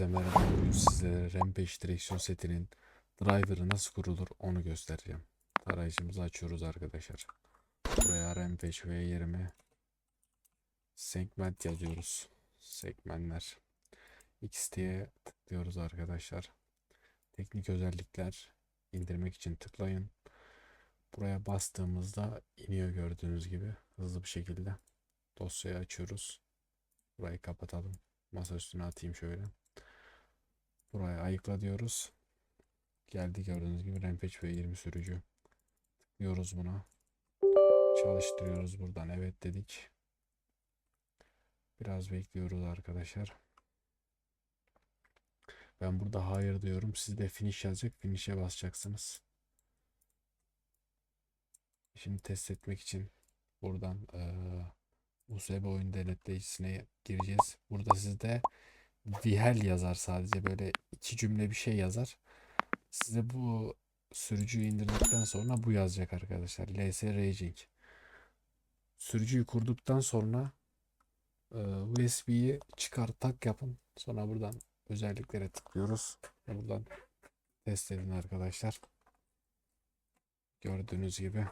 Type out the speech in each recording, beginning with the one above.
Herkese merhaba. Bugün sizlere Rampage direksiyon setinin driver'ı nasıl kurulur onu göstereceğim. Tarayıcımızı açıyoruz arkadaşlar. Buraya Rampage V20 segment yazıyoruz. Segmentler. XT'ye tıklıyoruz arkadaşlar. Teknik özellikler indirmek için tıklayın. Buraya bastığımızda iniyor gördüğünüz gibi hızlı bir şekilde. Dosyayı açıyoruz. Burayı kapatalım. Masa üstüne atayım şöyle. Buraya ayıkla diyoruz. Geldi gördüğünüz gibi Rampage ve 20 sürücü. Tıklıyoruz buna. Çalıştırıyoruz buradan. Evet dedik. Biraz bekliyoruz arkadaşlar. Ben burada hayır diyorum. Siz de finish yazacak. Finish'e basacaksınız. Şimdi test etmek için buradan eee USB oyun denetleyicisine gireceğiz. Burada sizde Vihel yazar sadece böyle iki cümle bir şey yazar. Size bu sürücüyü indirdikten sonra bu yazacak arkadaşlar. LS Raging. Sürücüyü kurduktan sonra e, USB'yi çıkar tak yapın. Sonra buradan özelliklere tıklıyoruz. Buradan test edin arkadaşlar. Gördüğünüz gibi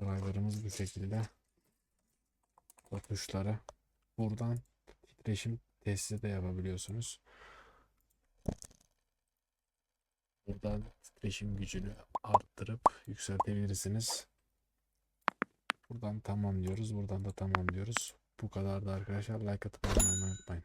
driver'ımız bu şekilde. Tuşları buradan titreşim testi de yapabiliyorsunuz. Buradan titreşim gücünü arttırıp yükseltebilirsiniz. Buradan tamam diyoruz. Buradan da tamam diyoruz. Bu kadar da arkadaşlar. Like atıp abone olmayı unutmayın.